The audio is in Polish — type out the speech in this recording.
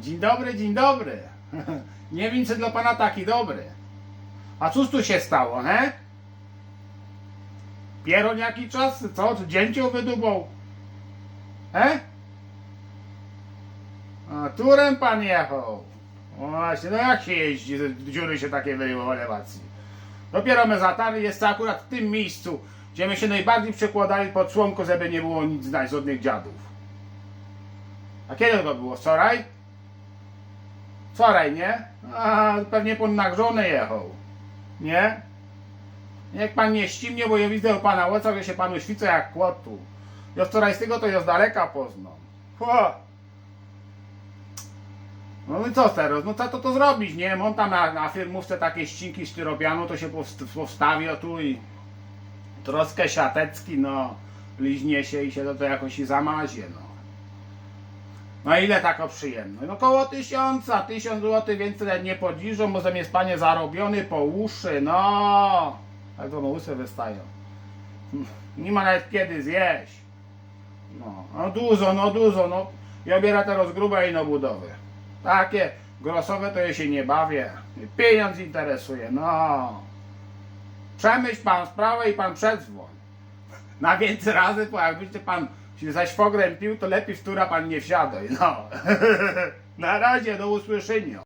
dzień dobry, dzień dobry. Nie wiem, czy dla pana taki dobry. A cóż tu się stało, he? Pieron jaki czas? Co? Czy dzięcioł wydubał? He? A turem pan jechał. Właśnie, no jak się jeździ, dziury się takie wyryło w elewacji. Dopiero my zatarli jest to akurat w tym miejscu, gdzie my się najbardziej przekładali pod członko, żeby nie było nic znać żadnych dziadów. A kiedy to było? Wczoraj? Wczoraj, nie? A, pewnie pan nagrzony jechał. Nie? Niech pan nie ścimnie, bo ja widzę u pana łoca, że się panu świcę jak kłotu. Ja wczoraj z tego to ja z daleka poznam. Ho! No i co teraz? No co to, to zrobić, nie? On tam na, na firmówce takie ścinki styropianu, to się powst- powstawia tu i troskę siatecki, no, liźnie się i się to, to jakoś i zamazie, no. No ile tako przyjemne? No koło tysiąca, tysiąc złotych więcej nie podziżą, bo zamiast panie zarobiony po uszy, no. Tak to uszy wystają. Nie ma nawet kiedy zjeść. No, no dużo, no dużo, no. Ja biorę teraz grube i na budowę. Takie grosowe to ja się nie bawię. Pieniądz interesuje, no. Przemyśl pan sprawę i pan przedzwoń. Na więcej razy, bo jakbyście pan się za świogrem pił, to lepiej w tura pan nie wsiadaj, no. Na razie, do usłyszenia.